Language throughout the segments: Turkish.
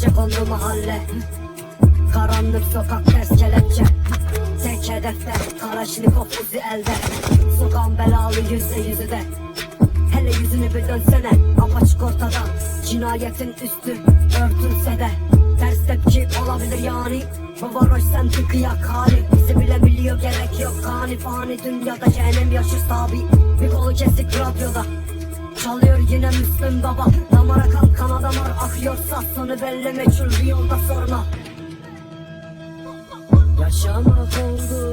Gece kondu mahalle. Karanlık sokak ters kelepçe. Tek hedefte Karaşnikov uzi elde. Sokağın belalı yüzde yüzü de. Hele yüzünü bir dönsene. Apaçık ortada. Cinayetin üstü örtülse de. Ters tepki olabilir yani. Bu varoş sen tıkıyak hali. Bizi bile biliyor gerek yok. Kani fani dünyada cehennem yaşır tabi. Bir kolu kesik radyoda. Çalıyor yine Müslüm baba. Damara kan kana damar akıyorsa Sonu belli meçhul bir yolda sorma Yaşamak oldu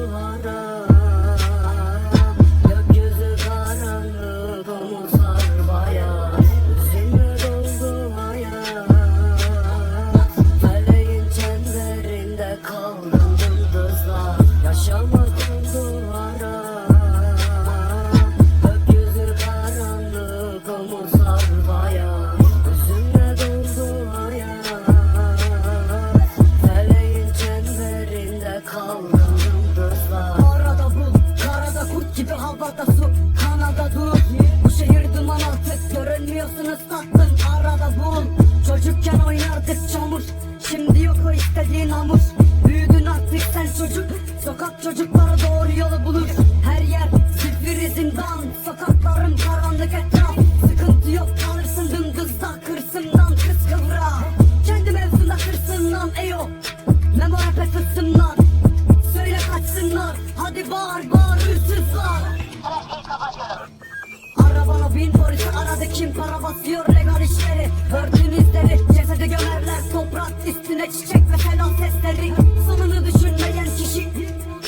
gibi havada su Kanada dur, bu şehir duman artık Görünmüyorsunuz. Tatlım arada bul. Çocukken oynardık çamur. Şimdi yok o istediğin hamur. Büyüdün artık sen çocuk. Sokak çocukları doğru yolu bulur. Her yer zifiri zindan Sokaklarım Bin polisi aradı kim para basıyor? Legal işleri Örtün izleri. Cesedi gömerler toprak üstüne çiçek ve selam sesleri. Sonunu düşünmeyen kişi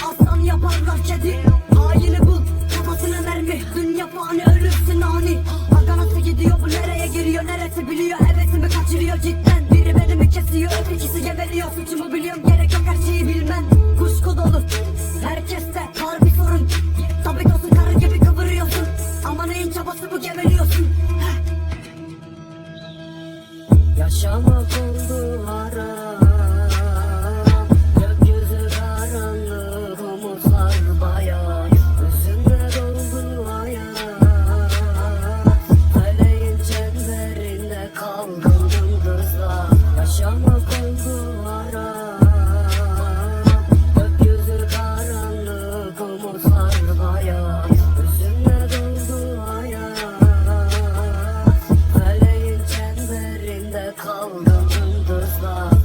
aslan yaparlar kedi. Haini bul kafasına mermi. Dünya fani ölürsün ani. Aga gidiyor bu nereye giriyor? Neresi biliyor hevesimi kaçırıyor cidden. Biri beni mi kesiyor ötekisi geberiyor suçumu biliyorum gerek yok her şeyi Yaşamak oldu haram to the sky.